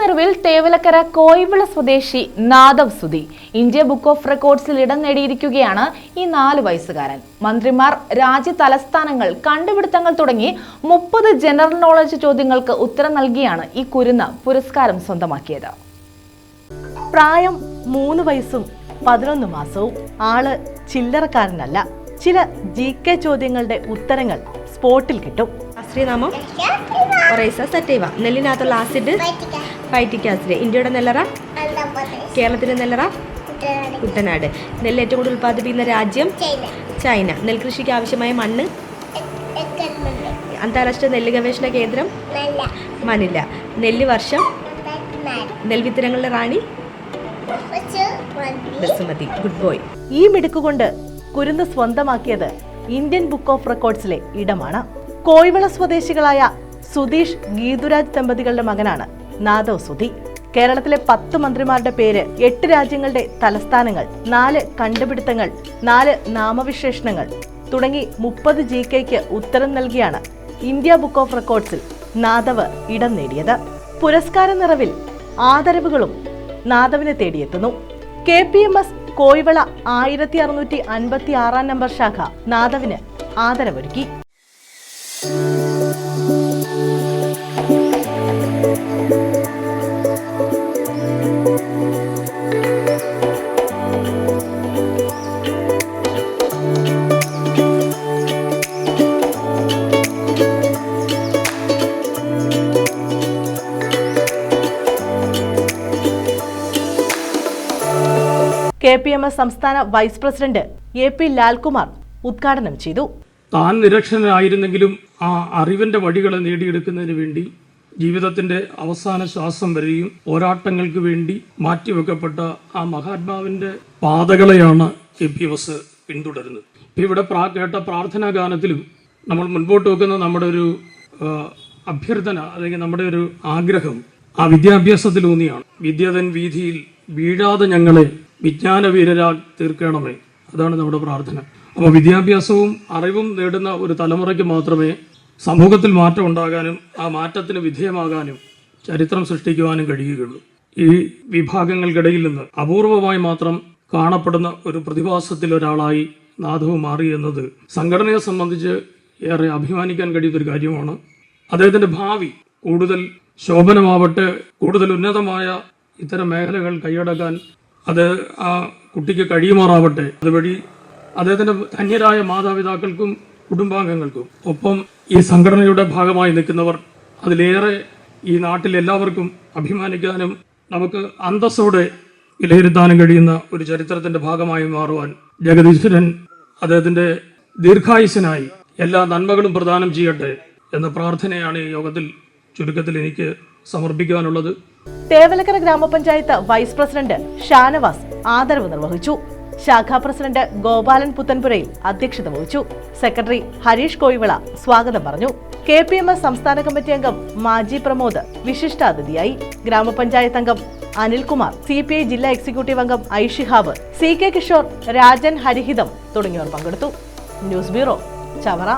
നിറവിൽ തേവലക്കര കോയിവിള സ്വദേശി Nadav Sudhi. India book of റെക്കോർഡ്സിൽ ഇടം നേടിയിരിക്കുകയാണ് ഈ നാല് വയസ്സുകാരൻ. മന്ത്രിമാർ രാജ്യ തലസ്ഥാനങ്ങൾ കണ്ടുപിടുത്തങ്ങൾ തുടങ്ങി മുപ്പത് ജനറൽ നോളജ് ചോദ്യങ്ങൾക്ക് ഉത്തരം നൽകിയാണ് ഈ കുരുന്ന് പുരസ്കാരം സ്വന്തമാക്കിയത്. പ്രായം മൂന്ന് വയസ്സും പതിനൊന്ന് മാസവും. ആൾ ചില്ലറക്കാരനല്ല. ചില ജി കെ ചോദ്യങ്ങളുടെ ഉത്തരങ്ങൾ സ്പോട്ടിൽ കിട്ടും. ശാസ്ത്രീയനാമം ഒറൈസ സറ്റൈവ. നെല്ലിനകത്തുള്ള ആസിഡ് ഫൈറ്റിക് ആസിഡ് ഇന്ത്യയുടെ നെല്ലറ? കേരളത്തിലെ നെല്ലറ? കുട്ടനാട്. നെല്ല് ഏറ്റവും കൂടുതൽ ഉൽപ്പാദിപ്പിക്കുന്ന രാജ്യം? ചൈന. നെൽകൃഷിക്ക് ആവശ്യമായ മണ്ണ്? അന്താരാഷ്ട്ര നെല്ല് ഗവേഷണ കേന്ദ്രം? മനില നെല്ല് വർഷം? നെൽവിത്തനങ്ങളുടെ റാണി? ബസുമതി. Good boy. ഈ മിടുക്കുകൊണ്ട് കുരുന്ന് സ്വന്തമാക്കിയത് ഇന്ത്യൻ ബുക്ക് ഓഫ് റെക്കോർഡ്സിലെ ഇടമാണ്. കോഴിവള സ്വദേശികളായ സുധീഷ് ഗീതുരാജ് ദമ്പതികളുടെ മകനാണ്. സുധി കേരളത്തിലെ പത്ത് മന്ത്രിമാരുടെ പേര് എട്ട് രാജ്യങ്ങളുടെ തലസ്ഥാനങ്ങൾ നാല് കണ്ടുപിടുത്തങ്ങൾ നാല് നാമവിശേഷണങ്ങൾ തുടങ്ങി മുപ്പത് ജി കെക്ക് ഉത്തരം നൽകിയാണ് ഇന്ത്യ ബുക്ക് ഓഫ് റെക്കോർഡ്സിൽ നാദവ് ഇടം നേടിയത്. പുരസ്കാര നിറവിൽ ആദരവുകളും നാദവിനെ തേടിയെത്തുന്നു. K P M S Koyivila ആയിരത്തി അറുന്നൂറ്റി അൻപത്തി ആറാം നമ്പർ ശാഖ നാദവിന് ആദരവൊരുക്കി. കെ പി എം എസ് സംസ്ഥാന vice president A P Lalkumar ഉദ്ഘാടനം ചെയ്തു. താൻ നിരക്ഷരായിരുന്നെങ്കിലും ആ അറിവിന്റെ വഴികളെ നേടിയെടുക്കുന്നതിന് വേണ്ടി ജീവിതത്തിന്റെ അവസാന ശ്വാസം വരെയും പോരാട്ടങ്ങൾക്ക് വേണ്ടി മാറ്റിവെക്കപ്പെട്ട ആ മഹാത്മാവിന്റെ പാതകളെയാണ് കെ പി എം എസ് പിന്തുടരുന്നത്. ഇപ്പൊ ഇവിടെ പ്രാ കേട്ട പ്രാർത്ഥനാ ഗാനത്തിലും നമ്മൾ മുൻപോട്ട് വെക്കുന്ന നമ്മുടെ ഒരു അഭ്യർത്ഥന അല്ലെങ്കിൽ നമ്മുടെ ഒരു ആഗ്രഹം ആ വിദ്യാഭ്യാസത്തിലൂന്നിയാണ്. വിദ്യാധൻ വീതിയിൽ വീഴാതെ ഞങ്ങളെ വിജ്ഞാനവീരരാൽ തീർക്കണമേ. അതാണ് നമ്മുടെ പ്രാർത്ഥന. അപ്പോൾ വിദ്യാഭ്യാസവും അറിവും നേടുന്ന ഒരു തലമുറയ്ക്ക് മാത്രമേ സമൂഹത്തിൽ മാറ്റം ഉണ്ടാകാനും ആ മാറ്റത്തിന് വിധേയമാകാനും ചരിത്രം സൃഷ്ടിക്കുവാനും കഴിയുകയുള്ളൂ. ഈ വിഭാഗങ്ങൾക്കിടയിൽ നിന്ന് അപൂർവമായി മാത്രം കാണപ്പെടുന്ന ഒരു പ്രതിഭാസത്തിൽ ഒരാളായി നാഥവ് മാറി എന്നത് സംഘടനയെ സംബന്ധിച്ച് ഏറെ അഭിമാനിക്കാൻ കഴിയുന്നൊരു കാര്യമാണ്. അദ്ദേഹത്തിന്റെ ഭാവി കൂടുതൽ ശോഭനമാവട്ടെ കൂടുതൽ ഉന്നതമായ ഇത്തരം മേഖലകൾ കൈയടക്കാൻ അത് ആ കുട്ടിക്ക് കഴിയുമാറാവട്ടെ. അതുവഴി അദ്ദേഹത്തിന്റെ ധന്യരായ മാതാപിതാക്കൾക്കും കുടുംബാംഗങ്ങൾക്കും ഒപ്പം ഈ സംഘടനയുടെ ഭാഗമായി നിൽക്കുന്നവർ അതിലേറെ ഈ നാട്ടിലെല്ലാവർക്കും അഭിമാനിക്കാനും നമുക്ക് അന്തസ്സോടെ വിലയിരുത്താനും കഴിയുന്ന ഒരു ചരിത്രത്തിന്റെ ഭാഗമായി മാറുവാൻ ജഗദീശ്വരൻ അദ്ദേഹത്തിന്റെ ദീർഘായുസനായി എല്ലാ നന്മകളും പ്രദാനം ചെയ്യട്ടെ എന്ന പ്രാർത്ഥനയാണ് ഈ യോഗത്തിൽ ചുരുക്കത്തിൽ എനിക്ക് സമർപ്പിക്കുവാനുള്ളത് തേവലക്കര ഗ്രാമപഞ്ചായത്ത് വൈസ് പ്രസിഡന്റ് ഷാനവാസ് ആദരവ് നിർവഹിച്ചു. ശാഖാ പ്രസിഡന്റ് ഗോപാലൻ പുത്തൻപുരയിൽ അധ്യക്ഷത വഹിച്ചു. സെക്രട്ടറി ഹരീഷ് കോയിവിള സ്വാഗതം പറഞ്ഞു. കെ പി എം എസ് സംസ്ഥാന കമ്മിറ്റി അംഗം മാജി പ്രമോദ് വിശിഷ്ടാതിഥിയായി. ഗ്രാമപഞ്ചായത്ത് അംഗം അനിൽകുമാർ സി പി ഐ ജില്ലാ എക്സിക്യൂട്ടീവ് അംഗം I Shihab C K Kishore Rajan ഹരിഹിതം തുടങ്ങിയവർ പങ്കെടുത്തു. News bureau Chavara.